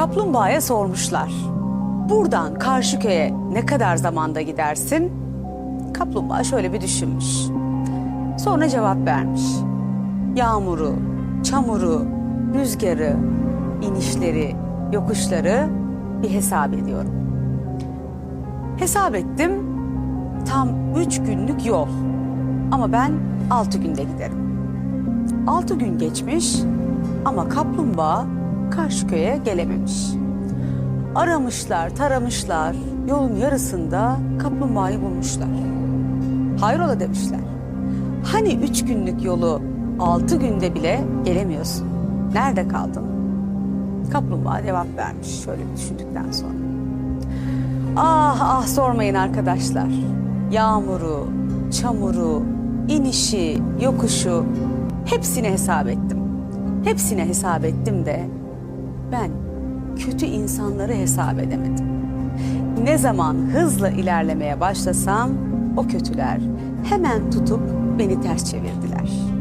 Kaplumbağaya sormuşlar. Buradan Karşıköy'e ne kadar zamanda gidersin? Kaplumbağa şöyle bir düşünmüş. Sonra cevap vermiş. Yağmuru, çamuru, rüzgarı, inişleri, yokuşları bir hesap ediyorum. Hesap ettim. Tam üç günlük yol. Ama ben altı günde giderim. Altı gün geçmiş ama kaplumbağa Karşıköy'e gelememiş. Aramışlar, taramışlar. Yolun yarısında kaplumbağayı bulmuşlar. Hayrola demişler. Hani üç günlük yolu altı günde bile gelemiyorsun. Nerede kaldın? Kaplumbağa cevap vermiş şöyle düşündükten sonra. Ah ah sormayın arkadaşlar. Yağmuru, çamuru, inişi, yokuşu hepsini hesap ettim. Hepsine hesap ettim de ben kötü insanları hesap edemedim. Ne zaman hızla ilerlemeye başlasam o kötüler hemen tutup beni ters çevirdiler.